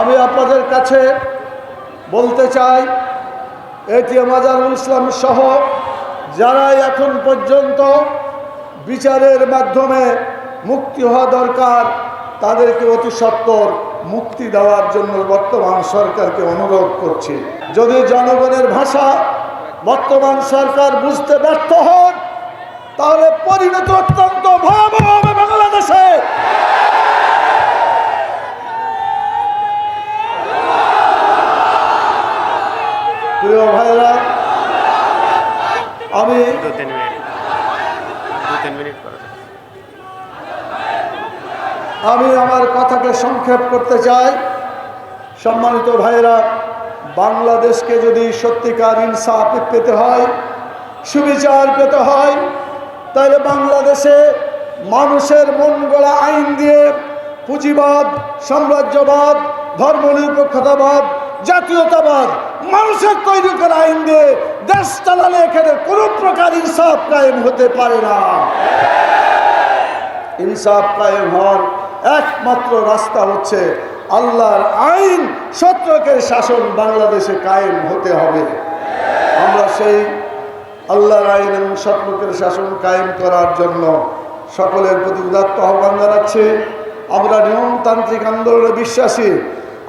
আমি আপনাদের কাছে বলতে চাই, এটিএম আজারুল ইসলাম সহ যারা এখন পর্যন্ত বিচারের মাধ্যমে মুক্তি হওয়া দরকার, তাদেরকে অতি সত্বর মুক্তি দেওয়ার জন্য বর্তমান সরকারকে অনুরোধ করছি। যদি জনগণের ভাষা বর্তমান সরকার বুঝতে ব্যর্থ হন, তাহলে পরিণত অত্যন্ত ভয়াবহ হবে বাংলাদেশে প্রিয় ভাইরা আমি দু তিন মিনিট। দু তিন মিনিট আমি আমার কথাকে সংক্ষেপ করতে চাই। সম্মানিত ভাইরা বাংলাদেশকে যদি সত্যিকার ইনসাফ পেতে হয় সুবিচার পেতে হয় তাহলে বাংলাদেশে মানুষের মন গড়া আইন দিয়ে পুঁজিবাদ সাম্রাজ্যবাদ ধর্মনিরপেক্ষতাবাদ জাতীয়তাবাদ মানুষের তৈরি করা আইন দিয়ে দেশ চালালে এখানে কোনো প্রকার ইনসাফ কায়েম হতে পারে না। ইনসাফ কায়েম হওয়ার একমাত্র রাস্তা হচ্ছে আল্লাহর আইন সত্যকের শাসন বাংলাদেশে কায়েম হতে হবে। আমরা সেই আল্লাহর আইন এবং সত্যকের শাসন কায়েম করার জন্য সকলের প্রতি উদাত্ত আহ্বান জানাচ্ছি। আমরা নিয়মতান্ত্রিক আন্দোলনে বিশ্বাসী।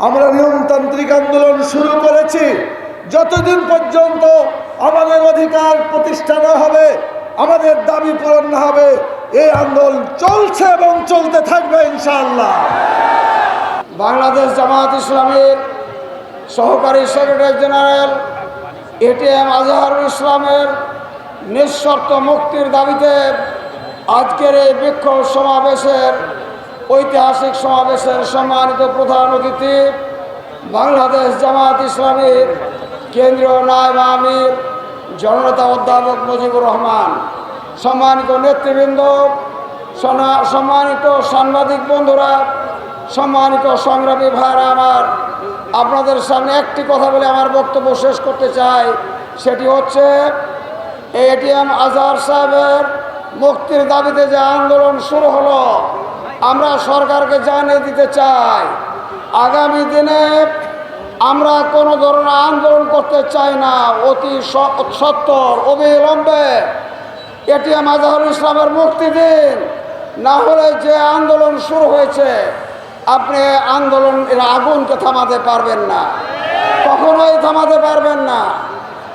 আমরা নিয়মতান্ত্রিক আন্দোলন শুরু করেছি। যতদিন পর্যন্ত আমাদের অধিকার প্রতিষ্ঠা না হবে, আমাদের দাবি পূরণ না হবে, এই আন্দোলন চলছে এবং চলতে থাকবে ইনশাআল্লাহ। বাংলাদেশ জামাত ইসলামের সহকারী সেক্রেটারি জেনারেল এটিএম আজহারুল ইসলামের নিঃশর্ত মুক্তির দাবিতে আজকের এই বিক্ষোভ সমাবেশের ঐতিহাসিক সমাবেশের সম্মানিত প্রধান অতিথি, বাংলাদেশ জামাত ইসলামীর কেন্দ্রীয় নায়ব আমির, জননেতা অধ্যাপক মুজিবুর রহমান, সম্মানিত নেতৃবৃন্দ সম্মানিত সাংবাদিক বন্ধুরা, সম্মানিত সংগ্রামী ভাইরা আমার, আপনাদের সামনে একটি কথা বলে আমার বক্তব্য শেষ করতে চাই, সেটি হচ্ছে এটিএম আজহার সাহেবের মুক্তির দাবিতে যে আন্দোলন শুরু হলো আমরা সরকারকে জানিয়ে দিতে চাই, আগামী দিনে আমরা কোনো ধরনের আন্দোলন করতে চাই না, অতি স- সত্বর অবিলম্বে। এটিএম আজহারুল ইসলামের মুক্তি দিন না হলে যে আন্দোলন শুরু হয়েছে, আপনি আন্দোলন, এর আগুনকে থামাতে পারবেন না। কখনোই থামাতে পারবেন না।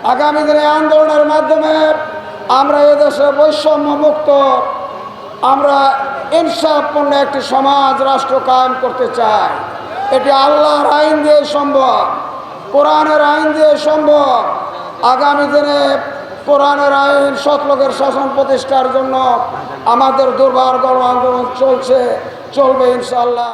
আগামী দিনে আন্দোলনের মাধ্যমে আমরা এদেশে বৈষম্য মুক্ত আমরা ইনসাফপূর্ণ একটি সমাজ রাষ্ট্র কায়েম করতে চায়। এটি আল্লাহর আইন দিয়ে সম্ভব, কোরআনের আইন দিয়ে সম্ভব। আগামী দিনে কোরআনের আইন সতলোকের শাসন প্রতিষ্ঠার জন্য আমাদের দুর্বার গণ আন্দোলন চলছে, চলবে ইনশাল্লাহ